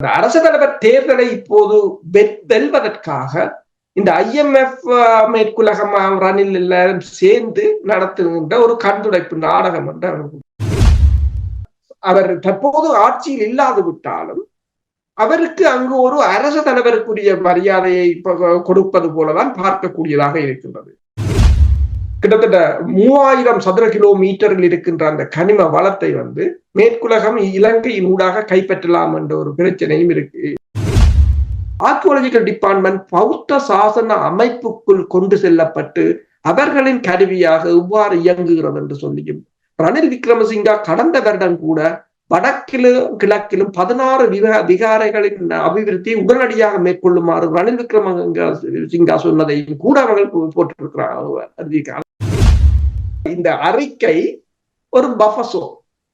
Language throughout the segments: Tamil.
இந்த அரசு தலைவர் தேர்தலை இப்போது வெல்வதற்காக இந்த ஐஎம்எஃப் மேற்குலகம் ரணில் எல்லாரும் சேர்ந்து நடத்துகின்ற ஒரு கண்துடைப்பு நாடகம் என்று அவர் தற்போது ஆட்சியில் இல்லாது விட்டாலும் அவருக்கு அங்கு ஒரு அரசு தலைவருக்குரிய மரியாதையை கொடுப்பது போலதான் பார்க்கக்கூடியதாக இருக்கின்றது. கிட்டத்தட்ட மூவாயிரம் சதுர கிலோமீட்டரில் இருக்கின்ற அந்த கனிம வளத்தை வந்து மேற்குலகம் இலங்கையின் ஊடாக கைப்பற்றலாம் என்ற ஒரு பிரச்சனையும் இருக்கு. ஆர்கியோலஜிக்கல் டிபார்ட்மெண்ட் பௌத்த சாசன அமைப்புக்குள் கொண்டு செல்லப்பட்டு அவர்களின் கருவியாக எவ்வாறு இயங்குகிறது என்று சொல்லியும். ரணில் விக்ரமசிங்கா கடந்த வருடம் கூட வடக்கிலும் கிழக்கிலும் பதினாறு விகாரைகளின் அபிவிருத்தியை உடனடியாக மேற்கொள்ளுமாறு ரணில் விக்ரம சிங்கா சொன்னதையும் கூட அவர்கள் போட்டிருக்கிறார் இந்த அறிக்கை ஒரு பஃபசோ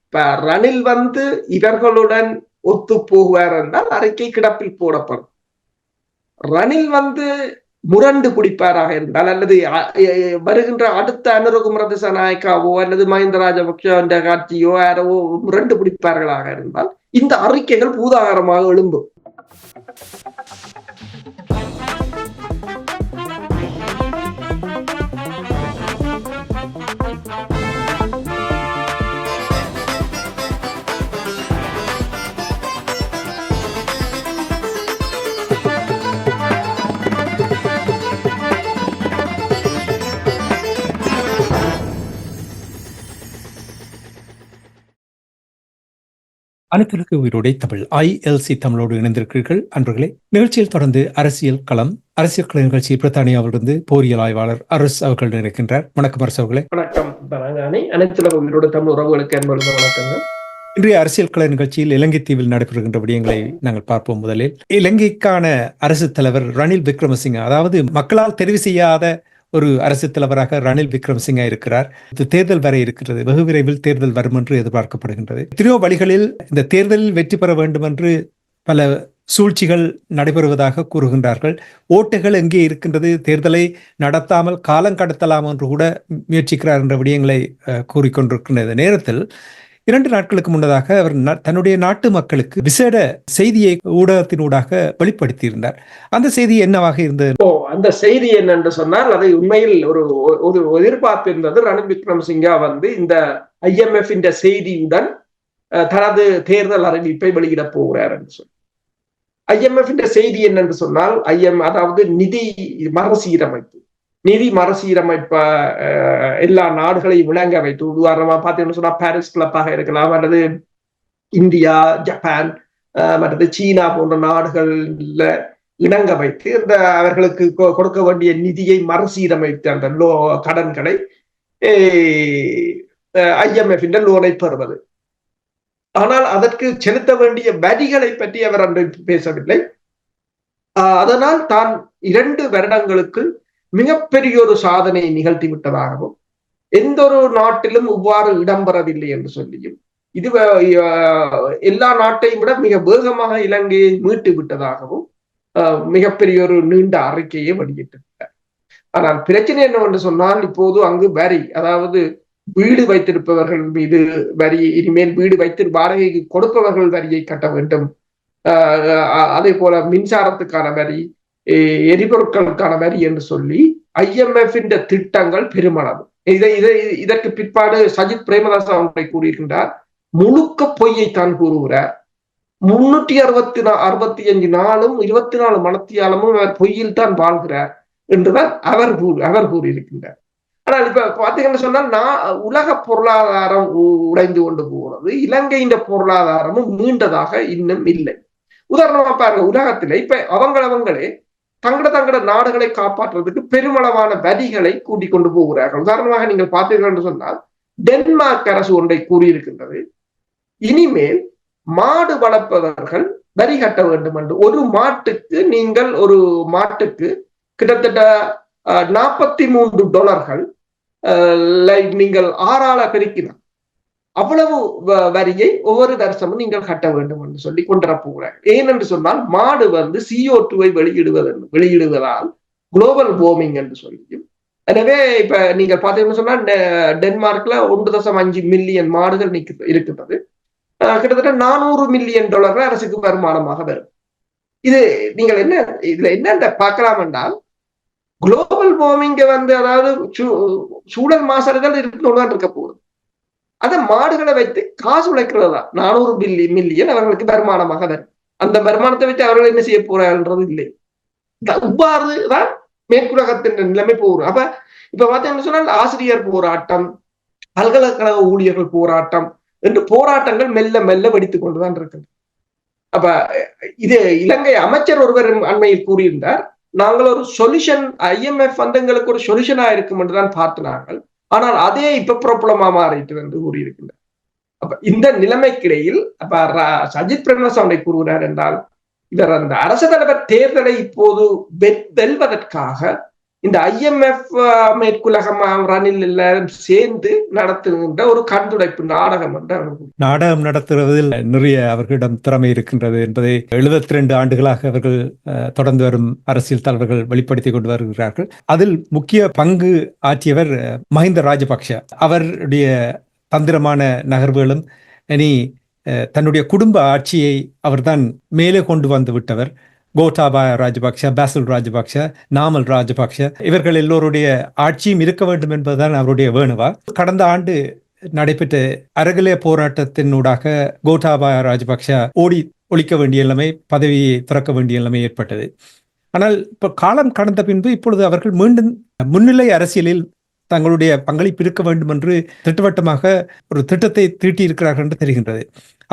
இப்ப ரணில் வந்து இவர்களுடன் ஒத்து போகுவார் என்றால் அறிக்கை கிடப்பில் போடப்படும். ரணில் வந்து முரண்டு பிடிப்பாராக இருந்தால் அல்லது வருகின்ற அடுத்த அனுரகுமர திசாநாயக்காவோ அல்லது மஹிந்த ராஜபக்ஷ என்ற காட்சியோ யாரோ முரண்டு பிடிப்பார்களாக இருந்தால் இந்த அறிக்கைகள் பூதாகரமாக எழும்பும். அனைத்துலக உயிரோடை தமிழ். ஐஎல்சி தமிழோடு இணைந்திருக்கிறீர்கள். அன்பர்களே நிகழ்ச்சியில் தொடர்ந்து அரசியல் களம் அரசியல் கள நிகழ்ச்சி பிரித்தானியாவிலிருந்து போரியல் ஆய்வாளர் அரசு அவர்கள் இருக்கின்றார் வணக்கம் அரசு அவர்களே. வணக்கம் அனைத்துலக உயிரோடு தமிழ் உறவுகளுக்கு அன்பு வணக்கங்கள். இன்றைய அரசியல் கள நிகழ்ச்சியில் இலங்கை தீவில் நடைபெறுகின்ற விடயங்களை நாங்கள் பார்ப்போம் முதலில். இலங்கைக்கான அரசு தலைவர் ரணில் விக்ரமசிங்க அதாவது மக்களால் தெரிவு செய்யாத ஒரு அரசு தலைவராக ரணில் விக்ரம்சிங்கா இருக்கிறார். இது தேர்தல் வரை இருக்கிறது. வெகு விரைவில் தேர்தல் வரும் என்று எதிர்பார்க்கப்படுகின்றது. எத்தனையோ வழிகளில் இந்த தேர்தலில் வெற்றி பெற வேண்டும் என்று பல சூழ்ச்சிகள் நடைபெறுவதாக கூறுகின்றார்கள். ஓட்டுகள் எங்கே இருக்கின்றது? தேர்தலை நடத்தாமல் காலம் கடத்தலாம் என்று கூட முயற்சிக்கிறார் என்ற விடயங்களை கூறிக்கொண்டிருக்கின்ற நேரத்தில் இரண்டு நாட்களுக்கு முன்னதாக அவர் தன்னுடைய நாட்டு மக்களுக்கு விசேட செய்தியை ஊடகத்தினூடாக வெளிப்படுத்தியிருந்தார். அந்த செய்தி என்னவாக இருந்தது? அந்த செய்தி என்னென்று சொன்னால் அதை உண்மையில் ஒரு ஒரு எதிர்பார்ப்பு இருந்தது ரணில் விக்ரமசிங்கா வந்து இந்த ஐஎம்எஃப் இந்த செய்தியுடன் தனது தேர்தல் அறிவிப்பை வெளியிட போகிறார் என்று சொல்லி ஐஎம்எஃப் செய்தி என்னென்று சொன்னால் ஐஎம் அதாவது நிதி மறுசீரமைப்பு. நிதி மறுசீரமைப்ப எல்லா நாடுகளையும் விளங்க வைத்து உதாரணமா பார்த்தீங்கன்னு சொன்னா பாரிஸ் கிளப்பாக இருக்கலாம் அல்லது இந்தியா ஜப்பான் மற்றது சீனா போன்ற நாடுகள்ல இணங்க வைத்து இந்த அவர்களுக்கு கொடுக்க வேண்டிய நிதியை மறுசீரமைத்து அந்த லோ கடன்களை ஐஎம்எஃப் லோனை பெறுவது. ஆனால் அதற்கு செலுத்த வேண்டிய வரிகளை பற்றி அவர் அன்று பேசவில்லை. அதனால் தான் இரண்டு வருடங்களுக்கு மிகப்பெரிய ஒரு சாதனையை நிகழ்த்தி விட்டதாகவும் எந்த ஒரு நாட்டிலும் இவ்வாறு இடம்பெறவில்லை என்று சொல்லியும் இது எல்லா நாட்டையும் விட மிக வேகமாக இலங்கையை மீட்டு விட்டதாகவும் மிகப்பெரிய ஒரு நீண்ட அறிக்கையை வெளியிட்டிருக்கிறார். ஆனால் பிரச்சனை என்னவென்று சொன்னால் இப்போது அங்கு வரி அதாவது வீடு வைத்திருப்பவர்கள் மீது வரி இனிமேல் வீடு வைத்து வாடகைக்கு கொடுப்பவர்கள் வரியை கட்ட வேண்டும். அதே போல மின்சாரத்துக்கான வரி எரிபொருட்களுக்கான வரி என்று சொல்லி ஐஎம்எஃப் திட்டங்கள் பெருமளவு. இதை இதை இதற்கு பிற்பாடு சஜித் பிரேமதாஸ் அவர்களை கூறியிருக்கின்றார் முழுக்க பொய்யை தான் கூறுகிறார். முன்னூற்றி அறுபத்தி நா அறுபத்தி அஞ்சு நாளும் இருபத்தி நாலு மனத்தியாலமும் அவர் பொய்யில் தான் வாழ்கிறார் என்றுதான் அவர் கூறு அவர் கூறியிருக்கின்றார். ஆனால் இப்ப பாத்தீங்கன்னு சொன்னா நான் உலக பொருளாதாரம் உடைந்து கொண்டு போகிறது. இலங்கையின் பொருளாதாரமும் மீண்டதாக இன்னும் இல்லை. உதாரணமா பாருங்க உலகத்துல இப்ப அவங்களவங்களே தங்கட தங்கட நாடுகளை காப்பாற்றுறதுக்கு பெருமளவான வரிகளை கூட்டிக் கொண்டு போகிறார்கள். உதாரணமாக நீங்கள் பார்த்தீர்கள் என்று சொன்னால் டென்மார்க் அரசு ஒன்றை கூறியிருக்கின்றது. இனிமேல் மாடு வளர்ப்பவர்கள் வரி கட்ட வேண்டும் என்று. ஒரு மாட்டுக்கு நீங்கள் ஒரு மாட்டுக்கு கிட்டத்தட்ட நாற்பத்தி மூன்று டாலர்கள் நீங்கள் ஆறால பெருக்கினார் அவ்வளவு வரியை ஒவ்வொரு தரிசனமும் நீங்கள் கட்ட வேண்டும் என்று சொல்லி கொண்டிருப்போகிறார் ஏனென்று சொன்னால் மாடு வந்து சிஓ டூவை வெளியிடுவது வெளியிடுவதால் குளோபல் வார்மிங் என்று சொல்லியும் எனவே இப்ப நீங்க பாத்தீங்கன்னு சொன்னா டென்மார்க்ல ஒன்று தசம் அஞ்சு மில்லியன் மாடுகள் நிக்க இருக்கின்றது. கிட்டத்தட்ட நானூறு மில்லியன் டாலர் அரசுக்கு வருமானமாக வரும். இது நீங்கள் என்ன இதுல என்ன பார்க்கலாம் என்றால் குளோபல் வார்மிங்க வந்து அதாவது சூ- சூழல் மாசடைதல் இருக்கணும் இருக்க போகுது. அதை மாடுகளை வைத்து காசு உழைக்கிறது தான் நானூறு பில்லி மில்லியன் அவர்களுக்கு வருமானமாக வரும். அந்த வருமானத்தை வச்சு அவர்கள் என்ன செய்ய போறாங்கன்றது இல்லை. இவ்வாறு தான் மேற்குலகத்தின் நிலைமை போகும் அப்ப இப்ப பார்த்தீங்கன்னு சொன்னால் ஆசிரியர் போராட்டம் பல்கலைக்கழக ஊழியர்கள் போராட்டம் என்று போராட்டங்கள் மெல்ல மெல்ல வெடித்துக் கொண்டுதான் இருக்குது. அப்ப இது இலங்கை அமைச்சர் ஒருவர் அண்மையில் கூறியிருந்தார் நாங்கள் ஒரு சொல்யூஷன் ஐஎம்எஃப் வந்து எங்களுக்கு ஒரு சொல்யூஷனா இருக்கும் என்றுதான் பார்த்தினார்கள். ஆனால் அதே இப்ப பிரபலமா மாறிட்டு என்று கூறியிருக்கின்றார். அப்ப இந்த நிலைமைக்கிடையில் அப்ப ர- சஜித் பிரேமசாமி கூறுகிறார் என்றால் இவர் அந்த அரசு தலைவர் தேர்தலை இப்போது வெல்வதற்காக இந்த ஐஎம்எஃப் மேற்குலகம் ரணில் எல்லாரும் சேர்ந்து நடத்துகின்ற ஒரு கண்துடைப்பு நாடகம் என்று நாடகம் நடத்துவதில் நிறைய அவர்களிடம் திறமை இருக்கின்றது என்பதை எழுபத்தி ரெண்டு ஆண்டுகளாக அவர்கள் தொடர்ந்து வரும் அரசியல் தலைவர்கள் வெளிப்படுத்தி கொண்டு வருகிறார்கள். அதில் முக்கிய பங்கு ஆற்றியவர் மஹிந்த ராஜபக்ஷ. அவருடைய தந்திரமான நகர்வுகளும் இனி தன்னுடைய குடும்ப ஆட்சியை அவர்தான் மேலே கொண்டு வந்து விட்டவர். கோட்டாபாய ராஜபக்ஷ பாசில் ராஜபக்ஷ நாமல் ராஜபக்ஷ இவர்கள் எல்லோருடைய ஆட்சியும் இருக்க வேண்டும் என்பதுதான் அவருடைய வேணுவா? கடந்த ஆண்டு நடைபெற்ற அரகலே போராட்டத்தினூடாக கோட்டாபாய ராஜபக்ஷ ஓடி ஒழிக்க வேண்டிய நிலைமை பதவியை திறக்க வேண்டிய நிலைமை ஏற்பட்டது. ஆனால் இப்ப காலம் கடந்த பின்பு இப்பொழுது அவர்கள் மீண்டும் முன்னிலை அரசியலில் தங்களுடைய பங்களிப்பு இருக்க வேண்டும் என்று திட்டவட்டமாக ஒரு திட்டத்தை தீட்டியிருக்கிறார்கள் என்று தெரிகின்றது.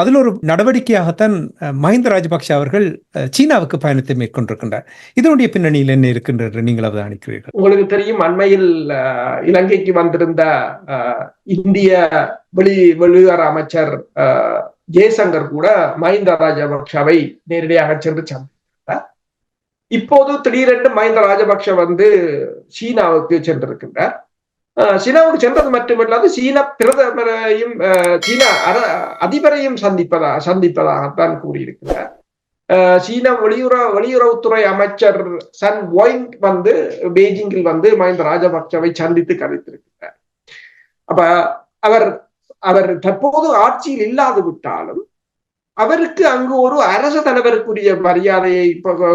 அதில் ஒரு நடவடிக்கையாகத்தான் மஹிந்த ராஜபக்ஷ அவர்கள் சீனாவுக்கு பயணத்தை மேற்கொண்டிருக்கின்றார். இதனுடைய பின்னணியில் என்ன இருக்கின்றது நீங்கள் அவதானிக்கிறீர்கள் உங்களுக்கு தெரியும் அண்மையில் இலங்கைக்கு வந்திருந்த இந்திய வெளி வெளியுறவு அமைச்சர் ஜெய்சங்கர் கூட மஹிந்த ராஜபக்ஷவை நேரடியாக சென்று சந்தித்தார். இப்போது திடீரென்று மஹிந்த ராஜபக்ஷ வந்து சீனாவுக்கு சென்றிருக்கின்றார். சீனாவுக்கு சென்றது மட்டுமில்லாது சீன பிரதமரையும் அஹ், சீன அர- அதிபரையும் சந்திப்பதா சந்திப்பதாகத்தான் கூறியிருக்கிறார். சீன வெளியுறவு வெளியுறவுத்துறை அமைச்சர் சன் ஒயிங் வந்து பெய்ஜிங்கில் வந்து மஹிந்த ராஜபக்சவை சந்தித்து கதைத்திருக்கிறார் அப்ப அவர் அவர் தற்போது ஆட்சியில் இல்லாது விட்டாலும் அவருக்கு அங்கு ஒரு அரச தலைவருக்குரிய மரியாதையை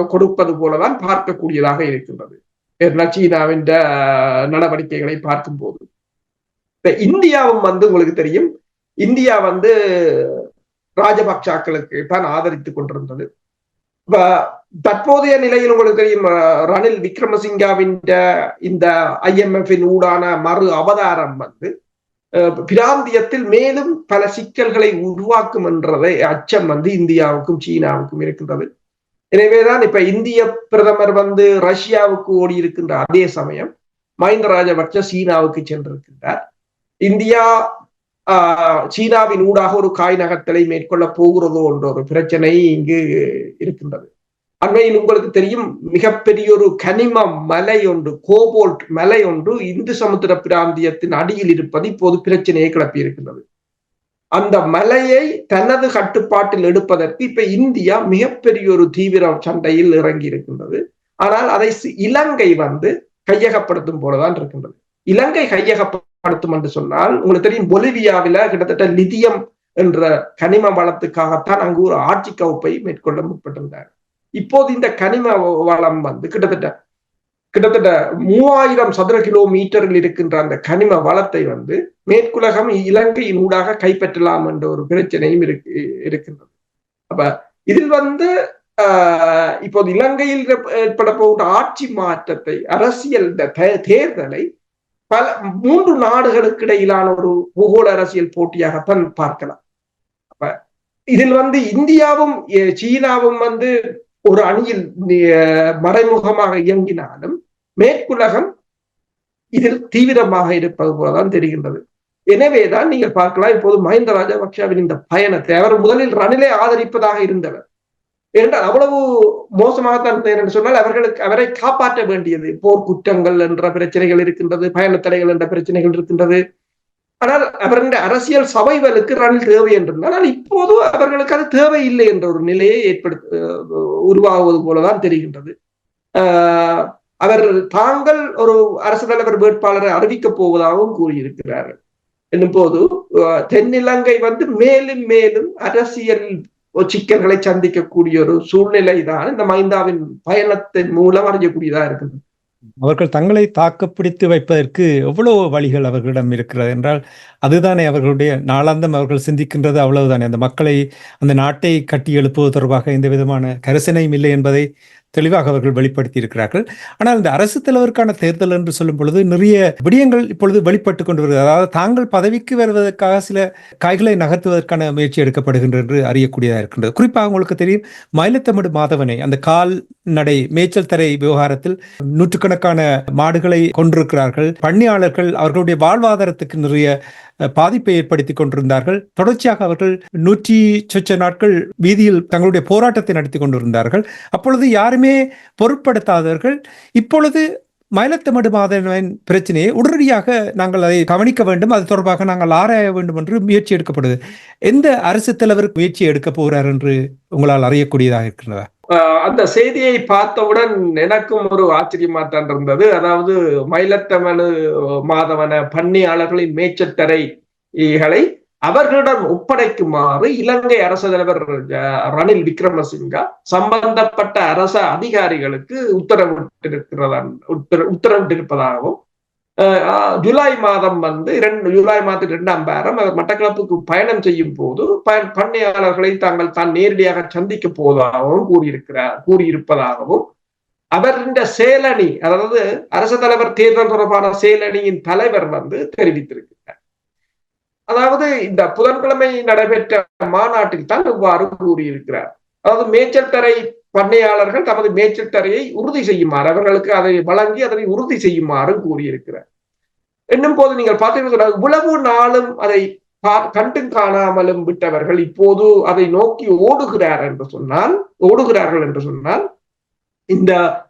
கொடுப்பது போலதான் பார்க்கக்கூடியதாக இருக்கின்றது. ஏன்னா சீனாவின் நடவடிக்கைகளை பார்க்கும்போது. இந்தியாவும் வந்து உங்களுக்கு தெரியும். இந்தியா வந்து ராஜபக்சாக்களுக்கு தான் ஆதரித்துக் கொண்டிருந்தது. தற்போதைய நிலையில் உங்களுக்கு தெரியும் ரணில் விக்ரமசிங்காவின் இந்த ஐஎம்எஃபின் ஊடான மறு அவதாரம் வந்து அஹ், பிராந்தியத்தில் மேலும் பல சிக்கல்களை உருவாக்கும் என்றதை அச்சம் வந்து இந்தியாவுக்கும் சீனாவுக்கும் இருக்கின்றது. எனவேதான் இப்ப இந்திய பிரதமர் வந்து ரஷ்யாவுக்கு ஓடி இருக்கின்ற அதே சமயம் மஹிந்த ராஜபக்ச சீனாவுக்கு சென்றிருக்கின்றார். இந்தியா ஆஹ், சீனாவின் ஊடாக ஒரு காய் நகர்த்தலை மேற்கொள்ள போகிறதோ என்ற ஒரு பிரச்சனை இங்கு இருக்கின்றது. அண்மையில் உங்களுக்கு தெரியும் மிகப்பெரிய ஒரு கனிம மலை ஒன்று கோபோல்ட் மலை ஒன்று இந்து சமுத்திர பிராந்தியத்தின் அடியில் இருப்பது இப்போது பிரச்சனையை கிளப்பி இருக்கின்றது அந்த மலையை தனது கட்டுப்பாட்டில் எடுப்பதற்கு இப்ப இந்தியா மிகப்பெரிய ஒரு தீவிர சண்டையில் இறங்கி இருக்கின்றது. ஆனால் அதை இலங்கை வந்து கையகப்படுத்தும் போலதான் இருக்கின்றது. இலங்கை கையகப்படுத்தும் என்று சொன்னால் உங்களுக்கு தெரியும் பொலிவியாவில கிட்டத்தட்ட லிதியம் என்ற கனிம வளத்துக்காகத்தான் அங்கு ஒரு ஆட்சி கவுப்பை மேற்கொள்ள முற்பட்டிருந்தார். இப்போது இந்த கனிம வளம் வந்து கிட்டத்தட்ட கிட்டத்தட்ட மூவாயிரம் சதுர கிலோமீட்டரில் இருக்கின்ற அந்த கனிம வளத்தை வந்து மேற்குலகம் இலங்கையின் ஊடாக கைப்பற்றலாம் என்ற ஒரு பிரச்சனையும் இருக்கு இருக்கின்றது. அப்ப இதில் வந்து ஆஹ் இப்போது இலங்கையில் ஏற்பட போகின்ற ஆட்சி மாற்றத்தை அரசியல் இந்த தே- தேர்தலை பல மூன்று நாடுகளுக்கு இடையிலான ஒரு பூகோள அரசியல் போட்டியாகத்தான் பார்க்கலாம். அப்ப இதில் வந்து இந்தியாவும் சீனாவும் வந்து ஒரு அணியில் அஹ், மறைமுகமாக இயங்கினாலும் மேற்குலகம் இதில் தீவிரமாக இருப்பது போலதான் தெரிகின்றது. எனவேதான் நீங்கள் பார்க்கலாம் இப்போது மஹிந்த ராஜபக்ஷவின் இந்த பயணத்தை அவர் முதலில் ரணிலை ஆதரிப்பதாக இருந்தவர். ஏனென்றால் அவ்வளவு மோசமாகத்தான் என்று சொன்னால் அவர்களுக்கு அவரை காப்பாற்ற வேண்டியது போர் குற்றங்கள் என்ற பிரச்சனைகள் இருக்கின்றது பயண தடைகள் என்ற பிரச்சனைகள் இருக்கின்றது. ஆனால் அவருடைய அரசியல் சபைகளுக்கு ரணில் தேவை என்றிருந்தால் ஆனால் இப்போது அவர்களுக்கு அது தேவை இல்லை என்ற ஒரு நிலையை ஏற்படுத்த உருவாகுவது போலதான் தெரிகின்றது. ஆஹ் அவர் தாங்கள் ஒரு அரசு தலைவர் வேட்பாளரை அறிவிக்கப் போவதாகவும் கூறியிருக்கிறார்கள் என்னும் போது தென்னிலங்கை வந்து மேலும் மேலும் அரசியல் சிக்கல்களை சந்திக்கக்கூடிய ஒரு சூழ்நிலை தான் இந்த மைந்தாவின் பயணத்தின் மூலம் அறியக்கூடியதா இருக்குது. அவர்கள் தங்களை தாக்க பிடித்து வைப்பதற்கு எவ்வளவு வழிகள் அவர்களிடம் இருக்கிறது என்றால் அதுதானே அவர்களுடைய நாளாந்தம் அவர்கள் சிந்திக்கின்றது அவ்வளவுதானே. அந்த மக்களை அந்த நாட்டை கட்டி எழுப்புவது தொடர்பாக எந்த விதமான கரிசனையும் இல்லை என்பதை தெளிவாக அவர்கள் வெளிப்படுத்தி இருக்கிறார்கள் ஆனால் இந்த அரசு தலைவருக்கான தேர்தல் என்று சொல்லும் பொழுது நிறைய விடயங்கள் இப்பொழுது வெளிப்பட்டு கொண்டு வருகிறது அதாவது தாங்கள் பதவிக்கு வருவதற்காக சில காய்களை நகர்த்துவதற்கான முயற்சி எடுக்கப்படுகின்றது என்று அறியக்கூடியதாக இருக்கின்றது. குறிப்பாக உங்களுக்கு தெரியும் மயிலத்தமிடு மாதவனை அந்த கால் நடை மேய்ச்சல் தரை விவகாரத்தில் நூற்றுக்கணக்கான மாடுகளை கொண்டிருக்கிறார்கள் பண்ணையாளர்கள் அவர்களுடைய வாழ்வாதாரத்துக்கு நிறைய பாதிப்பை ஏற்படுத்தி கொண்டிருந்தார்கள். தொடர்ச்சியாக அவர்கள் நூற்றி சொச்ச நாட்கள் வீதியில் தங்களுடைய போராட்டத்தை நடத்தி கொண்டிருந்தார்கள். அப்பொழுது யாருமே பொருட்படுத்தாதவர்கள். இப்பொழுது மயிலத்தமிடு மாதவன் பிரச்சனையை உடனடியாக நாங்கள் அதை கவனிக்க வேண்டும். அது தொடர்பாக நாங்கள் ஆராய வேண்டும் என்று முயற்சி எடுக்கப்படுது. எந்த அரசு தலைவர் முயற்சி எடுக்க போகிறார் என்று உங்களால் அறியக்கூடியதாக இருக்கிறதா? அந்த செய்தியை பார்த்தவுடன் எனக்கும் ஒரு ஆச்சரியமாத்தான் இருந்தது. அதாவது மயிலத்தமனு மாதவன பன்னியாளர்களின் மேய்ச்சத்தரைகளை அவர்களிடம் ஒப்படைக்குமாறு இலங்கை அரசு தலைவர் ரணில் விக்ரமசிங்கா சம்பந்தப்பட்ட அரச அதிகாரிகளுக்கு உத்தரவிட்டிருக்கிறதா உத்தர- உத்தரவிட்டிருப்பதாகவும் ஜூலை மாதம் வந்து இரண்டு ஜூலை மாதம் இரண்டாம் வாரம் அவர் மட்டக்களப்புக்கு பயணம் செய்யும் போது பண்ணையாளர்களை தாங்கள் தான் நேரடியாக சந்திக்க போவதாகவும் கூறியிருக்கிறார் கூறியிருப்பதாகவும். அவர் இந்த அதாவது அரசு தலைவர் தேர்தல் தொடர்பான சேலணியின் தலைவர் வந்து தெரிவித்திருக்கிறார். அதாவது இந்த புதன்கிழமை நடைபெற்ற மாநாட்டில் தான் இவ்வாறு கூறியிருக்கிறார். அதாவது மேச்சல் தரை பண்ணையாளர்கள் தமது மேய்ச்சல் உறுதி செய்யுமாறு அவர்களுக்கு அதை வழங்கி அதனை உறுதி செய்யுமாறு கூறியிருக்கிறார். என்னும் போது நீங்கள் பார்த்தீங்கன்னா இவ்வளவு நாளும் அதை பா- கண்டும் காணாமலும் விட்டவர்கள் இப்போது அதை நோக்கி ஓடுகிறார் என்று சொன்னால் ஓடுகிறார்கள் என்று சொன்னால் இந்த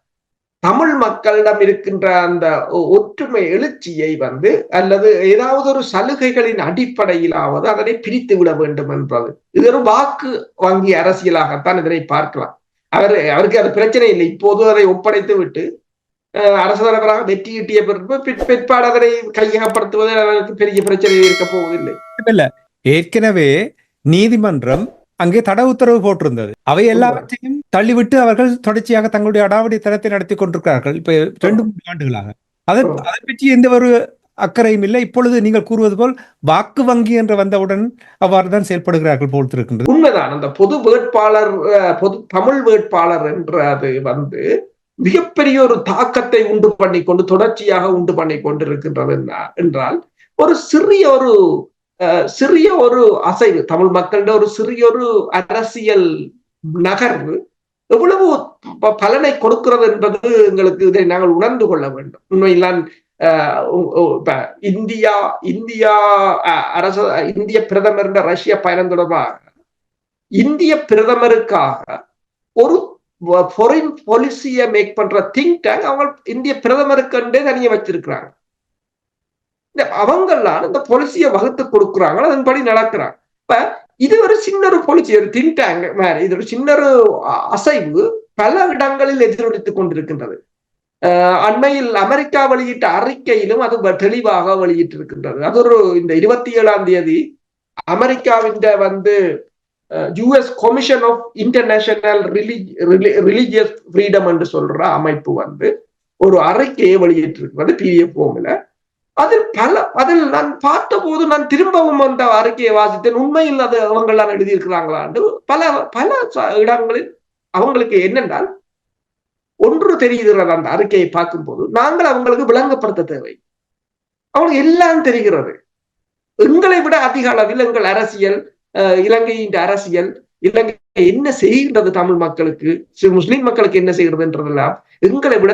தமிழ் மக்களிடம் இருக்கின்ற அந்த ஒ- ஒற்றுமை எழுச்சியை வந்து அல்லது ஏதாவது ஒரு சலுகைகளின் அடிப்படையிலாவது அதனை பிரித்து விட வேண்டும் என்பது. இது ஒரு வாக்கு வங்கி அரசியலாகத்தான் இதனை பார்க்கலாம். அவர் அவருக்கு அது பிரச்சனை இல்லை. இப்போது அதை ஒப்படைத்து விட்டு அரசு தலைவராக வெற்றி பிற்- பிற்பாடு அதனை கையகப்படுத்துவது அவருக்கு பெரிய பிரச்சனை இருக்க போவதில்லை. இல்ல. ஏற்கனவே நீதிமன்றம் அங்கே தடை உத்தரவு போட்டிருந்தது. அவை எல்லாவற்றையும் தள்ளிவிட்டு அவர்கள் தொடர்ச்சியாக தங்களுடைய அடாவடி தரத்தை நடத்தி கொண்டிருக்கிறார்கள். இப்ப ரெண்டு மூன்று ஆண்டுகளாக. அதை அதை பற்றி எந்த ஒரு அக்கறையும் இல்லை. இப்பொழுது நீங்கள் கூறுவது போல் வாக்கு வங்கி என்று வந்தவுடன் அவ்வாறு தான் செயல்படுகிறார்கள் போல் இருக்கின்றது. உண்மைதான். அந்த பொது வேட்பாளர் பொது தமிழ் வேட்பாளர் என்ற அது வந்து மிகப்பெரிய ஒரு தாக்கத்தை உண்டு பண்ணி கொண்டு தொடர்ச்சியாக உண்டு பண்ணி கொண்டிருக்கின்றது என்றால் ஒரு சிறிய ஒரு அஹ், சிறிய ஒரு அசைவு தமிழ் மக்களிட ஒரு சிறிய ஒரு அரசியல் நகர்வு எவ்வளவு பலனை கொடுக்கிறது என்பது எங்களுக்கு இதை நாங்கள் உணர்ந்து கொள்ள வேண்டும். உண்மையில் இப்ப இந்தியா இந்தியா அஹ், அரசு இந்திய பிரதமர் ரஷ்ய பயணம் தொடர்பாக இந்திய பிரதமருக்காக ஒரு ஃபாரின் பாலிசியை மேக் பண்ற திங்க் டேங்க் அவங்க இந்திய பிரதமருக்குன்றே தனியா வச்சிருக்கிறாங்க. இந்த அவங்கெல்லாம் இந்த பாலிசியை வகுத்து கொடுக்குறாங்க அதன்படி நடக்கிறாங்க. இப்ப இது ஒரு சின்ன ஒரு பாலிசி ஒரு திங்க் டேங்க் இது ஒரு சின்ன ஒரு அசைவு பல இடங்களில் எதிரொலித்துக் கொண்டிருக்கின்றது. அண்மையில் அமெரிக்கா வெளியிட்ட அறிக்கையிலும் அது தெளிவாக வெளியிட்டிருக்கின்றது. அது ஒரு இந்த இருபத்தி ஏழாம் தேதி அமெரிக்காவின் வந்து US commission of international religious freedom என்று சொல்ற அமைப்பு வந்து ஒரு அறிக்கையை வெளியிட்டிருக்கிறது பிடிஎஃப் ஃபார்ம்ல அதில் பல அதில் நான் பார்த்த போது நான் திரும்பவும் அந்த அறிக்கையை வாசித்தேன். உண்மையில் அது அவங்களாம் எழுதியிருக்கிறாங்களான்னு பல பல ச- இடங்களில் அவங்களுக்கு என்னென்றால் ஒன்று தெரிகிறது அந்த அறிக்கையை பார்க்கும்போது நாங்கள் அவங்களுக்கு விளங்கப்படுத்த தேவை. அவங்களுக்கு எல்லாம் தெரிகிறது. எங்களை விட அதிக அளவில் எங்கள் அரசியல் அஹ், இலங்கையின் அரசியல் இலங்கை என்ன செய்கின்றது தமிழ் மக்களுக்கு சி- முஸ்லிம் மக்களுக்கு என்ன செய்கிறதுன்றதெல்லாம் எங்களை விட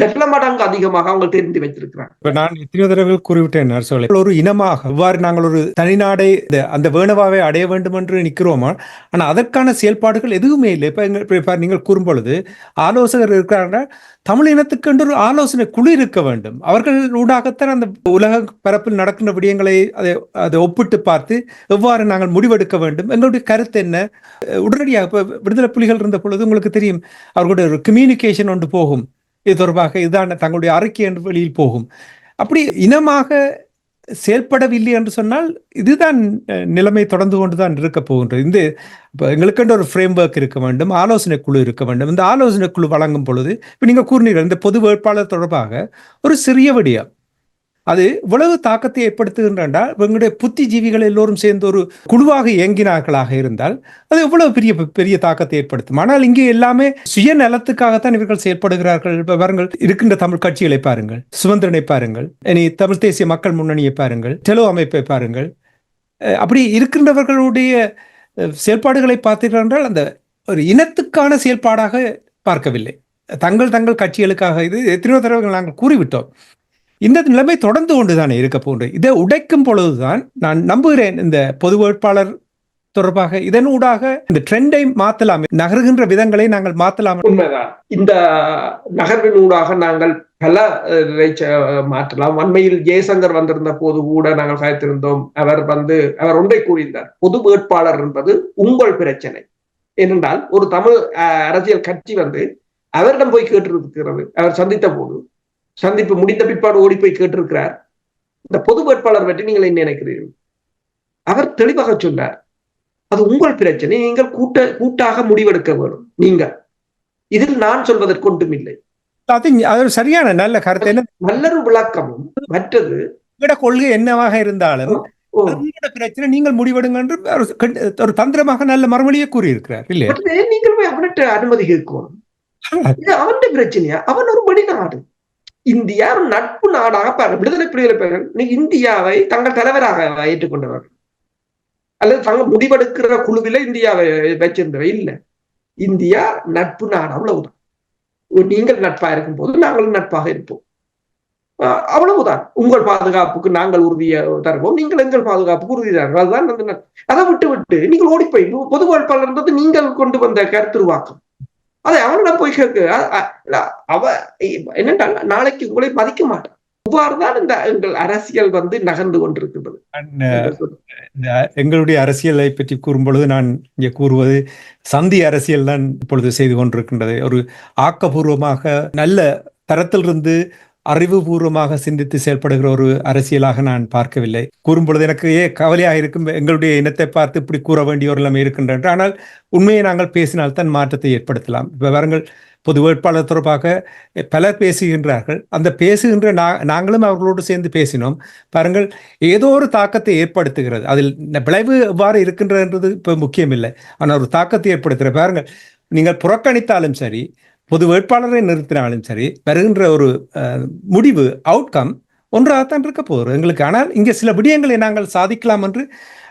பல மடங்கு அதிகமாக அவங்க தெரிந்து வைத்திருக்கிறாங்க நான் எத்தனையோ தடவை கூறிவிட்டேன் நரசோலை ஒரு இனமாக இவ்வாறு நாங்கள் ஒரு தனிநாடை அந்த வேணவாவை அடைய வேண்டும் என்று நிற்கிறோமா? ஆனா அதற்கான செயல்பாடுகள் எதுவுமே இல்லை. இப்ப எங்கள் நீங்கள் கூறும்பொழுது ஆலோசகர் இருக்கிறாங்க தமிழ் இனத்துக்கென்று ஒரு ஆலோசனை குழு இருக்க வேண்டும். அவர்கள் ஊடாகத்தான் அந்த உலக பரப்பில் நடக்கின்ற விடயங்களை அதை அதை ஒப்பிட்டு பார்த்து எவ்வாறு நாங்கள் முடிவெடுக்க வேண்டும்? எங்களுடைய கருத்து என்ன? உடனடியாக இப்போ விடுதலை புலிகள் இருந்த பொழுது உங்களுக்கு தெரியும் அவர்களுடைய ஒரு கம்யூனிகேஷன் ஒன்று போகும். இது தொடர்பாக இதுதான் தங்களுடைய அறிக்கை என்று வெளியில் போகும். அப்படி இனமாக செயல்படவில்லை என்று சொன்னால் இதுதான் நிலைமை தொடர்ந்து கொண்டுதான் இருக்க போகின்றது. இந்த இப்போ எங்களுக்கென்று ஒரு ஃப்ரேம் ஒர்க் இருக்க வேண்டும் ஆலோசனை குழு இருக்க வேண்டும். இந்த ஆலோசனை குழு வழங்கும் பொழுது இப்போ நீங்கள் கூறினீர்கள் இந்த பொது வேட்பாளர் தொடர்பாக ஒரு சிறிய விடயம். அது இவ்வளவு தாக்கத்தை ஏற்படுத்துகின்றனால் எங்களுடைய புத்திஜீவிகள் எல்லோரும் சேர்ந்து ஒரு குழுவாக இயங்கினார்களாக இருந்தால் அது எவ்வளவு பெரிய பெரிய தாக்கத்தை ஏற்படுத்தும்? ஆனால் இங்கே எல்லாமே சுயநலத்துக்காகத்தான் இவர்கள் செயல்படுகிறார்கள் பாருங்கள் இருக்கின்ற தமிழ் கட்சிகளை பாருங்கள். சுதந்திரனை பாருங்கள். இனி தமிழ் தேசிய மக்கள் முன்னணியை பாருங்கள். டெலோ அமைப்பை பாருங்கள். அப்படி இருக்கின்றவர்களுடைய செயல்பாடுகளை பார்த்தீர்கள் என்றால் அந்த ஒரு இனத்துக்கான செயல்பாடாக பார்க்கவில்லை. தங்கள் தங்கள் கட்சிகளுக்காக இது எத்தனையோ தடவை நாங்கள் கூறிவிட்டோம். இந்த நிலைமை தொடர்ந்து கொண்டுதானே இருக்க போன்று இதை உடைக்கும் பொழுதுதான் நான் நம்புகிறேன் இந்த பொது வேட்பாளர் தொடர்பாக. இதன் ஊடாக இந்த ட்ரெண்டை மாற்றலாம் நகர்கின்ற விதங்களை நாங்கள் மாற்றலாம் உண்மைதான். இந்த நகர்வினூடாக நாங்கள் பல மாற்றலாம். அண்மையில் ஜெயசங்கர் வந்திருந்த போது கூட நாங்கள் காய்த்திருந்தோம் அவர் வந்து அவர் ஒன்றை கூறியிருந்தார். பொது வேட்பாளர் என்பது உங்கள் பிரச்சனை. ஏனென்றால் ஒரு தமிழ் அஹ், அரசியல் கட்சி வந்து அவரிடம் போய் கேட்டிருக்கிறது. அவர் சந்தித்த போது சந்திப்பு முடிந்த பிற்பாடு ஓடி போய் கேட்டிருக்கிறார். இந்த பொது வேட்பாளர் பற்றி நீங்கள் என்ன நினைக்கிறீர்கள்? அவர் தெளிவாக சொன்னார் அது உங்கள் பிரச்சனை நீங்கள் கூட்ட கூட்டாக முடிவெடுக்க வேண்டும். நீங்கள். இதில் நான் சொல்வதற்கு ஒன்றும் இல்லை. அது சரியான நல்ல கருத்து. என்ன? நல்லொரு விளக்கமும் மற்றது கொள்கை என்னவாக இருந்தாலும் பிரச்சனை நீங்கள் முடிவெடுங்க என்று ஒரு தந்திரமாக நல்ல மறுமொழியை கூறியிருக்கிறார் இல்லையா? நீங்கள் போய் அவன்கிட்ட அனுமதி இது அவன் பிரச்சனையா? அவன் ஒரு வெளிநாடு. இந்தியா ஒரு நட்பு நாடாக பாரு விடுதலை புலிகளை பாரு நீ இந்தியாவை தங்கள் தலைவராக ஏற்றுக்கொண்டவர். அல்லது தங்கள் முடிவெடுக்கிற குழுவில இந்தியாவை வச்சிருந்தவை இல்ல. இந்தியா நட்பு நாடு அவ்வளவுதான். நீங்கள் நட்பா இருக்கும் போது நாங்களும் நட்பாக இருப்போம். அவ்வளவுதான். உங்கள் பாதுகாப்புக்கு நாங்கள் உறுதிய தருவோம். நீங்கள் எங்கள் பாதுகாப்புக்கு உறுதி தருவோம். அதுதான் அதை விட்டு விட்டு நீங்கள் ஓடி போய் பொது வேட்பாளர்ன்றது நீங்கள் கொண்டு வந்த கருத்துருவாக்கம். அதை அவனிடம் போய் கேட்க. அ- அ- அ- அவ என்னென்றால் நாளைக்கு உங்களை மதிக்க மாட்டான். இவ்வாறுதான் இந்த எங்கள் அரசியல் வந்து நகர்ந்து கொண்டிருக்கின்றது. எங்களுடைய அரசியலை பற்றி கூறும் பொழுது நான் இங்கே கூறுவது சந்தி அரசியல் தான் இப்பொழுது செய்து கொண்டிருக்கின்றது. ஒரு ஆக்கபூர்வமாக நல்ல தரத்திலிருந்து அறிவுபூர்வமாக சிந்தித்து செயல்படுகிற ஒரு அரசியலாக நான் பார்க்கவில்லை. கூறும்பொழுது எனக்கு ஏ கவலையாக இருக்கும். எங்களுடைய இனத்தை பார்த்து இப்படி கூற வேண்டிய ஒரு நிலைமை இருக்கின்றன ஆனால் உண்மையை நாங்கள் பேசினால் தான் மாற்றத்தை ஏற்படுத்தலாம். இப்போ பொது வேட்பாளர் தொடர்பாக பலர் பேசுகின்றார்கள். அந்த பேசுகின்ற நா- நாங்களும் அவர்களோடு சேர்ந்து பேசினோம். பாருங்கள் ஏதோ ஒரு தாக்கத்தை ஏற்படுத்துகிறது. அதில் விளைவு எவ்வாறு இருக்கின்றதுன்றது இப்போ முக்கியமில்லை. ஆனால் ஒரு தாக்கத்தை ஏற்படுத்துகிற பாருங்கள் நீங்கள் புறக்கணித்தாலும் சரி பொது வேட்பாளரை நிறுத்தினாலும் சரி வருகின்ற ஒரு முடிவு அவுட்கம் ஒன்றாகத்தான் இருக்க போகிறது எங்களுக்கு ஆனால் இங்கே சில விடயங்களை நாங்கள் சாதிக்கலாம் என்று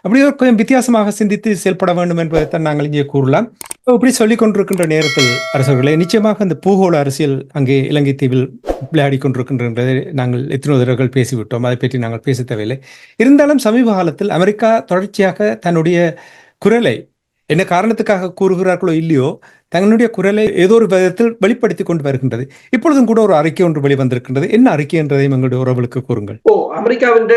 அப்படியே ஒரு கொஞ்சம் வித்தியாசமாக சிந்தித்து செயல்பட வேண்டும் என்பதைத்தான் நாங்கள் இங்கே கூறலாம். இப்படி சொல்லிக் கொண்டிருக்கின்ற நேரத்தில் அரசர்களே நிச்சயமாக இந்த பூகோள அரசியல் அங்கே இலங்கை தீவில் விளையாடி கொண்டிருக்கின்றதை நாங்கள் எத்தனை தடவைகள் பேசிவிட்டோம். அதை பற்றி நாங்கள் பேச தேவையில்லை. இருந்தாலும் சமீப காலத்தில் அமெரிக்கா தொடர்ச்சியாக தன்னுடைய குரலை என்ன காரணத்துக்காக கூறுகிறார்களோ இல்லையோ தங்களுடைய குரலை ஏதோ ஒரு விதத்தில் வெளிப்படுத்தி கொண்டு வருகின்றது. இப்பொழுதும் கூட ஒரு அறிக்கை ஒன்று வெளிவந்திருக்கின்றது. என்ன அறிக்கை என்றதையும் எங்களுடைய உறவுகளுக்கு கூறுங்கள். ஓ அமெரிக்காவின்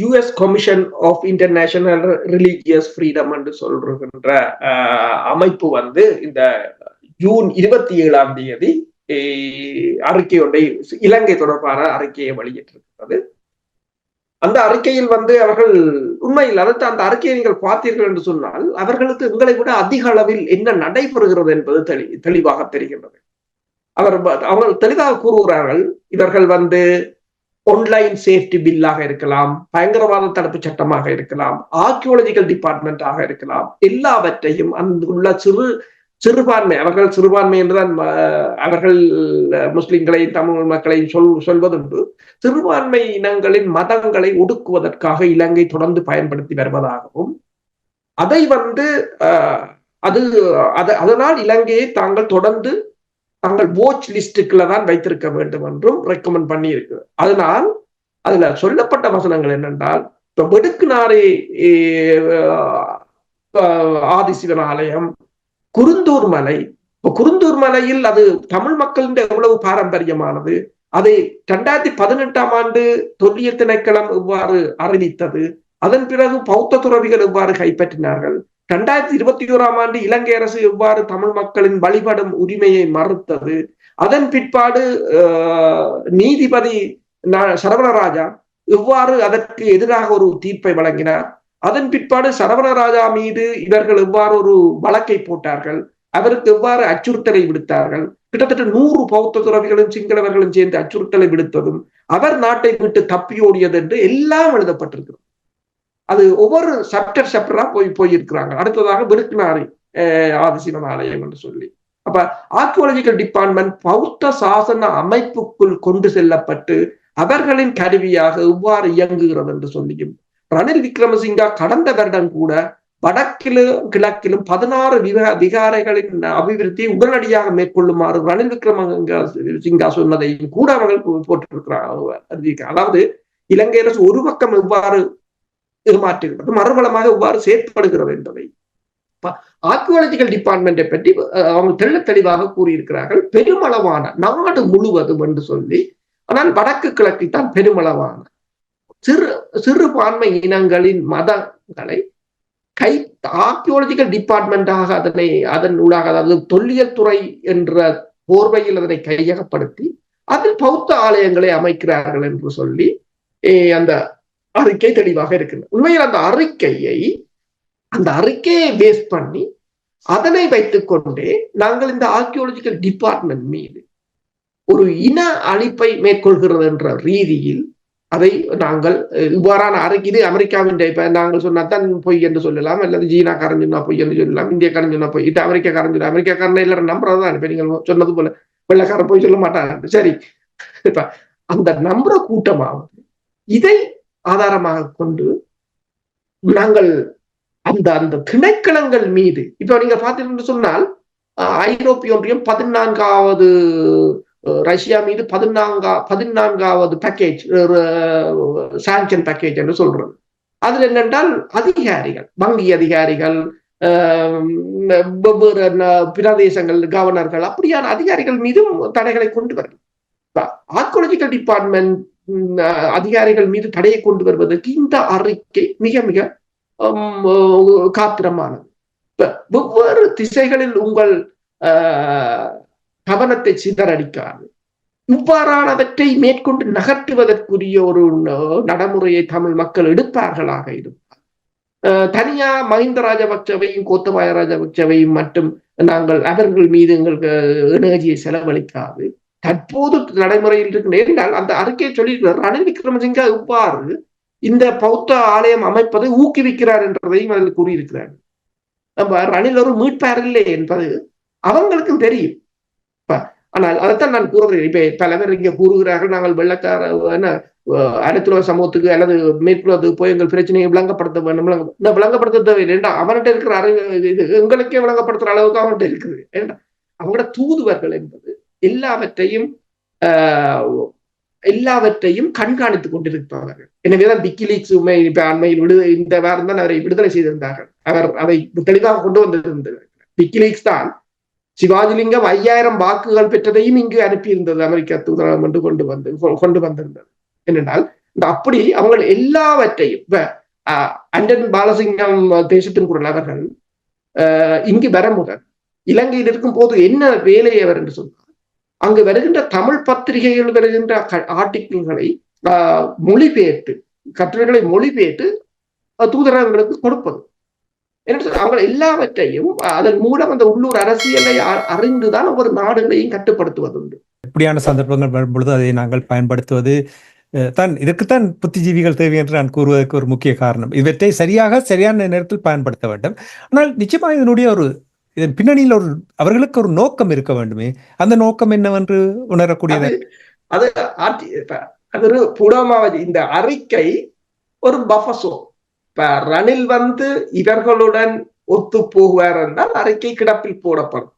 US commission of international religious freedom என்று சொல்கின்ற அமைப்பு வந்து இந்த ஜூன் இருபத்தி ஏழாம் தேதி அறிக்கை ஒன்றை இலங்கை தொடர்பான அறிக்கையை வெளியிட்டிருக்கிறது. அந்த அறிக்கையில் வந்து அவர்கள் உண்மையில் அதாவது அந்த அறிக்கையை நீங்கள் பார்த்தீர்கள் என்று சொன்னால் அவர்களுக்கு எங்களை விட அதிக அளவில் என்ன நடைபெறுகிறது என்பது தெளி தெளிவாக தெரிகின்றது. அவர் அவர்கள் தெளிவாக கூறுகிறார்கள் இவர்கள் வந்து ஒன்லைன் சேஃப்டி பில்லாக இருக்கலாம் பயங்கரவாத தடுப்பு சட்டமாக இருக்கலாம் ஆர்கியோலஜிக்கல் டிபார்ட்மெண்டாக இருக்கலாம் எல்லாவற்றையும் அங்குள்ள சிறு சிறுபான்மை அவர்கள் சிறுபான்மை என்றுதான் அஹ், அவர்கள் முஸ்லிம்களையும் தமிழ் மக்களையும் சொல் சொல்வதுண்டு. சிறுபான்மை இனங்களின் மதங்களை ஒடுக்குவதற்காக இலங்கை தொடர்ந்து பயன்படுத்தி வருவதாகவும் அதை வந்து அஹ், அது அது- அதனால் இலங்கையை தாங்கள் தொடர்ந்து தாங்கள் வாட்ச் லிஸ்டுக்குள்ள தான் வைத்திருக்க வேண்டும் என்றும் ரெக்கமெண்ட் பண்ணி இருக்கு அதனால் அதுல சொல்லப்பட்ட வசனங்கள் என்னென்றால் இப்ப வெடுக்குநாரை ஆதிசிவன் ஆலயம் குருந்தூர் மலை. குருந்தூர் மலையில் அது தமிழ் மக்களின் எவ்வளவு பாரம்பரியமானது? அதை இரண்டாயிரத்தி பதினெட்டாம் ஆண்டு தொல்லிய திணைக்களம் இவ்வாறு அறிவித்தது? அதன் பிறகு பௌத்த துறவிகள் எவ்வாறு கைப்பற்றினார்கள்? இரண்டாயிரத்தி இருபத்தி ஓராம் ஆண்டு இலங்கை அரசு எவ்வாறு தமிழ் மக்களின் வழிபடும் உரிமையை மறுத்தது? அதன் பிற்பாடு நீதிபதி ந- சரவணராஜா எவ்வாறு அதற்கு எதிராக ஒரு தீர்ப்பை வழங்கினார்? அதன் பிற்பாடு சரவணராஜா மீது இவர்கள் எவ்வாறு ஒரு வழக்கை போட்டார்கள்? அவருக்கு எவ்வாறு அச்சுறுத்தலை விடுத்தார்கள்? கிட்டத்தட்ட நூறு பௌத்த துறவிகளும் சிங்களவர்களும் சேர்ந்து அச்சுறுத்தலை விடுத்ததும் அவர் நாட்டை விட்டு தப்பியோடியது என்று எல்லாம் எழுதப்பட்டிருக்கிறது. அது ஒவ்வொரு சாப்டர் சாப்டரா போய் போயிருக்கிறாங்க அடுத்ததாக விருக்குனாரி ஆதிசிவன் ஆலயம் என்று சொல்லி. அப்ப ஆர்கியோலஜிக்கல் டிபார்ட்மெண்ட் பௌத்த சாசன அமைப்புக்குள் கொண்டு செல்லப்பட்டு அவர்களின் கருவியாக எவ்வாறு இயங்குகிறது என்று சொல்லியும் ரணில் விக்ரமசிங்கா கடந்த வருடம் கூட வடக்கிலும் கிழக்கிலும் பதினாறு விகா விகாரைகளின் அபிவிருத்தியை உடனடியாக மேற்கொள்ளுமாறு ரணில் விக்ரம சிங்கா சொன்னதையும் கூட அவர்கள் போட்டிருக்கிறார் அதாவது இலங்கை அரசு ஒரு பக்கம் எவ்வாறு ஏமாற்றுகிறது மறுபலமாக எவ்வாறு செயற்படுகிறது என்பதை. ஆர்கியாலஜிக்கல் டிபார்ட்மெண்ட்டை பற்றி அவங்க தெள்ள தெளிவாக கூறியிருக்கிறார்கள் பெருமளவான நாடு முழுவதும் என்று சொல்லி ஆனால் வடக்கு கிழக்கில் தான் பெருமளவான. சிறு சிறுபான்மை இனங்களின் மதங்களை கை ஆர்கியோலஜிக்கல் டிபார்ட்மெண்டாக அதனை அதன் ஊடாக அதாவது தொல்லியல் துறை என்ற போர்வையில் அதனை கையகப்படுத்தி அதில் பௌத்த ஆலயங்களை அமைக்கிறார்கள் என்று சொல்லி அந்த அறிக்கை தெளிவாக இருக்கிறது. உண்மையில் அந்த அறிக்கையை அந்த அறிக்கையை பேஸ் பண்ணி அதனை வைத்துக் கொண்டே நாங்கள் இந்த ஆர்கியோலஜிக்கல் டிபார்ட்மெண்ட் மீது ஒரு இன அழிப்பை மேற்கொள்கிறது என்ற ரீதியில் அதை நாங்கள் இவ்வாறான அறிக்கை இது அமெரிக்காவின் இப்ப நாங்கள் சொன்னா தான் பொய் என்று சொல்லலாம் அல்லது சீனா காரன் சொன்னா பொய் என்று சொல்லலாம் இந்திய காரன் சொன்னா பொய் இது அமெரிக்கா காரன் சொன்னா அமெரிக்கா காரன் எல்லாரும் நம்புறதுதான் இப்ப நீங்கள் சொன்னது போல வெள்ளக்காரன் பொய் சொல்ல மாட்டாங்க சரி. இப்ப அந்த நம்புற கூட்டமாவது இதை ஆதாரமாக கொண்டு நாங்கள் அந்த அந்த திணைக்களங்கள் மீது இப்ப நீங்க பார்த்தீங்கன்னு சொன்னால் ஐரோப்பிய ஒன்றியம் பதினான்காவது ரஷ்யா மீது பதினான்கா பதினான்காவது பேக்கேஜ் சாங்ஷன் பேக்கேஜ் என்று சொல்றது. அதுல என்னென்றால் அதிகாரிகள் வங்கி அதிகாரிகள் வெவ்வேறு பிரதேசங்கள் கவர்னர்கள் அப்படியான அதிகாரிகள் மீதும் தடைகளை கொண்டு வரலாம் ஆர்கோலஜிக்கல் டிபார்ட்மெண்ட் அதிகாரிகள் மீது தடையை கொண்டு வருவதற்கு இந்த அறிக்கை மிக மிக காத்திரமானது. வெவ்வேறு திசைகளில் உங்கள் கவனத்தை சிதறடிக்காது. இவ்வாறானவற்றை மேற்கொண்டு நகர்த்துவதற்குரிய ஒரு நடைமுறையை தமிழ் மக்கள் எடுப்பார்களாக இருப்பார் தனியா மஹிந்த ராஜபக்சவையும் கோத்தபாய ராஜபக்சவையும் மட்டும் நாங்கள் அவர்கள் மீது எங்களுக்கு எனர்ஜியை செலவழிக்காது. தற்போது நடைமுறையில் இருக்கு. என்றால் அந்த அறிக்கையை சொல்லி ரணில் விக்ரமசிங்கா இவ்வாறு இந்த பௌத்த ஆலயம் அமைப்பதை ஊக்குவிக்கிறார் என்றதையும் அதில் கூறியிருக்கிறார். நம்ம ரணில் ஒரு மீட்பார் இல்லை என்பது அவங்களுக்கும் தெரியும். ஆனால் அதைத்தான் நான் கூறுகிறேன். இப்போ பல பேர் இங்கே கூறுகிறார்கள் நாங்கள் வெள்ளக்கார அனைத்துலக சமூகத்துக்கு அல்லது மேற்குலத்துக்கு போய் எங்கள் பிரச்சனையை விளங்கப்படுத்த வேண்டும். விளங்கப்படுத்த தேவையில்லை. ஏண்டா அவன்கிட்ட இருக்கிற அறிவு இது எங்களுக்கே விளங்கப்படுத்துற அளவுக்கு அவன்கிட்ட இருக்குது. ஏண்டா அவங்களோட தூதுவர்கள் என்பது எல்லாவற்றையும் எல்லாவற்றையும் கண்காணித்துக் கொண்டிருப்பவர்கள். எனவேதான் விக்கிலீக்ஸ் இப்ப அண்மையில் விடு இந்த வாரம் தான் அவரை விடுதலை செய்திருந்தார்கள். அவர் அதை தெளிவாக கொண்டு வந்திருந்தார் விக்கிலீக்ஸ் தான் சிவாஜிலிங்கம் ஐயாயிரம் வாக்குகள் பெற்றதையும் இங்கு அனுப்பியிருந்தது அமெரிக்க தூதரகம் என்று கொண்டு வந்து கொண்டு வந்திருந்தது. என்னென்றால் இந்த அப்படி அவங்க எல்லாவற்றையும் இப்ப அண்டன் பாலசிங்கம் தேசத்தின் குரல் அவர்கள் இங்கு வர முதல் இலங்கையில் இருக்கும் போது என்ன வேலை அவர் என்று சொன்னார் அங்கு வருகின்ற தமிழ் பத்திரிகைகள் வருகின்ற ஆர்டிக்கிள்களை மொழிபெயர்த்து கட்டுரைகளை மொழிபெயர்த்து தூதரகங்களுக்கு கொடுப்பது. அவங்க எல்லாவற்றையும் அதன் மூலம் அந்த உள்ளூர் அரசியலை அறிந்துதான் ஒவ்வொரு நாடுகளையும் கட்டுப்படுத்துவது உண்டு இப்படியான சந்தர்ப்பங்கள் வரும் பொழுது அதை நாங்கள் பயன்படுத்துவது தான் இதற்குத்தான் புத்திஜீவிகள் தேவை என்று நான் கூறுவதற்கு ஒரு முக்கிய காரணம். இவற்றை சரியாக சரியான நேரத்தில் பயன்படுத்த வேண்டும். ஆனால் நிச்சயமா இதனுடைய ஒரு இதன் பின்னணியில் ஒரு அவர்களுக்கு ஒரு நோக்கம் இருக்க வேண்டுமே. அந்த நோக்கம் என்னவென்று உணரக்கூடியது? அது அது ஒரு புடமாவது இந்த அறிக்கை ஒரு பஃபசோ இப்ப ரணில் வந்து இவர்களுடன் ஒத்து போகுவார் என்றால் அறிக்கை கிடப்பில் போடப்படும்.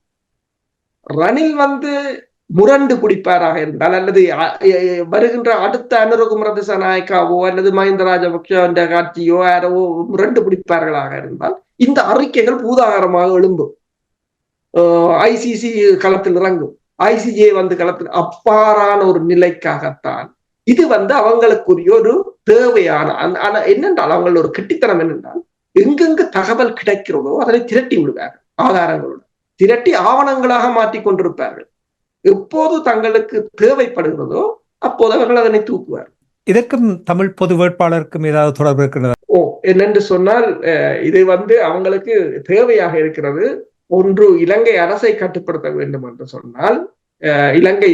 ரணில் வந்து முரண்டு பிடிப்பாராக இருந்தால் அல்லது வருகின்ற அடுத்த அனுரகுமர திசநாயக்காவோ அல்லது மஹிந்த ராஜபக்சோன்ற காட்சியோ யாரோ முரண்டு பிடிப்பார்களாக இருந்தால் இந்த அறிக்கைகள் பூதாகரமாக எழும்பும். ஐசிசி களத்தில் இறங்கும். ஐசிஜே வந்து களத்தில் அப்பாறான ஒரு நிலைக்காகத்தான் இது வந்து அவங்களுக்குரிய ஒரு தேவையான ஆனா என்னென்றால் அவங்கள ஒரு கெட்டித்தனம் என்னென்றால் எங்கெங்கு தகவல் கிடைக்கிறதோ அதனை திரட்டி விடுவார்கள் ஆதாரங்களுடன் திரட்டி ஆவணங்களாக மாற்றிக் கொண்டிருப்பார்கள். எப்போது தங்களுக்கு தேவைப்படுகிறதோ அப்போது அவர்கள் அதனை தூக்குவார் இதற்கும் தமிழ் பொது வேட்பாளருக்கும் ஏதாவது தொடர்பு இருக்கிறதா ஓ என்னென்று சொன்னால் இது வந்து அவங்களுக்கு தேவையாக இருக்கிறது. ஒன்று இலங்கை அரசை கட்டுப்படுத்த வேண்டும் என்று சொன்னால் இலங்கை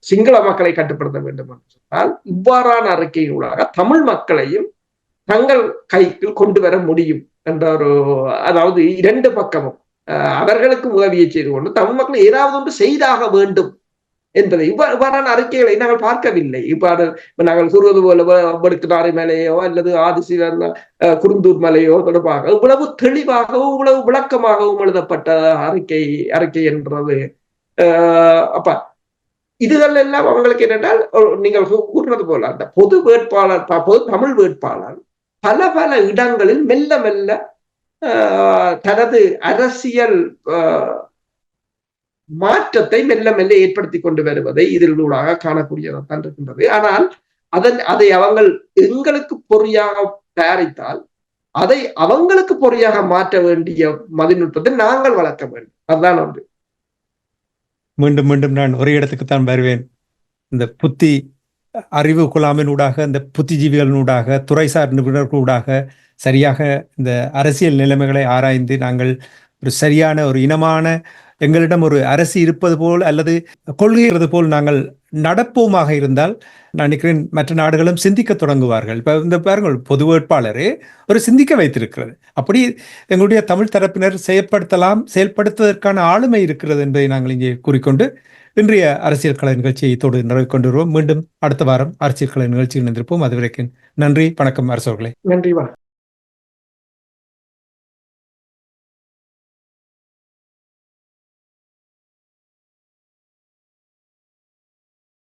சிங்கள மக்களை கட்டுப்படுத்த வேண்டும் என்று சொன்னால் இவ்வாறான அறிக்கையினூடாக தமிழ் மக்களையும் தங்கள் கைக்கு கொண்டு வர முடியும் என்ற ஒரு அதாவது இரண்டு பக்கமும் அவர்களுக்கு உதவியை செய்து கொண்டு தமிழ் மக்கள் ஏதாவது ஒன்று செய்தாக வேண்டும் என்பதை இவ்வாறு இவ்வாறான அறிக்கைகளை நாங்கள் பார்க்கவில்லை. இவ்வாறு நாங்கள் கூறுவது போல வடுக்குநாறு மலையோ அல்லது ஆதிசிவன் குருந்தூர் மலையோ தொடர்பாக இவ்வளவு தெளிவாகவும் இவ்வளவு விளக்கமாகவும் எழுதப்பட்ட அறிக்கை அறிக்கை என்றது அப்ப இதுகள் எல்லாம் அவங்களுக்கு என்னென்றால் நீங்கள் கூறினது போல அந்த பொது வேட்பாளர் பொது தமிழ் வேட்பாளர் பல பல இடங்களில் மெல்ல மெல்ல தனது அரசியல் மாற்றத்தை மெல்ல மெல்ல ஏற்படுத்தி கொண்டு வருவதை இதனூடாக காணக்கூடியதான் இருக்கின்றது. ஆனால் அதன் அதை அவங்கள் எங்களுக்கு பொறியாக தயாரித்தால் அதை அவங்களுக்கு பொறியாக மாற்ற வேண்டிய மதிநுட்பத்தை நாங்கள் வளர்க்க வேண்டும். அதுதான் ஒன்று. மீண்டும் மீண்டும் நான் ஒரே இடத்துக்கு தான் வருவேன். இந்த புத்தி அறிவு குழாமினூடாக இந்த புத்திஜீவிகளினூடாக துறைசார் நிபுணர்களூடாக சரியாக இந்த அரசியல் நிலைமைகளை ஆராய்ந்து நாங்கள் ஒரு சரியான ஒரு இனமான எங்களிடம் ஒரு அரசு இருப்பது போல் அல்லது கொள்கைகிறது போல் நாங்கள் நடப்போமாக இருந்தால் நான் நினைக்கிறேன் மற்ற நாடுகளும் சிந்திக்க தொடங்குவார்கள். இப்போ இந்த பாருங்கள் பொது வேட்பாளரே ஒரு சிந்திக்க வைத்திருக்கிறது. அப்படி எங்களுடைய தமிழ் தரப்பினர் செயற்படுத்தலாம் செயல்படுத்துவதற்கான ஆளுமை இருக்கிறது என்பதை நாங்கள் இங்கே கூறிக்கொண்டு இன்றைய அரசியல் கலை நிகழ்ச்சியை இதோடு நிறைவு கொண்டு மீண்டும் அடுத்த வாரம் அரசியல் கலை நிகழ்ச்சியில் இணைந்திருப்போம். அதுவரைக்கும் நன்றி வணக்கம் அரசவர்களே. நன்றி வணக்கம்.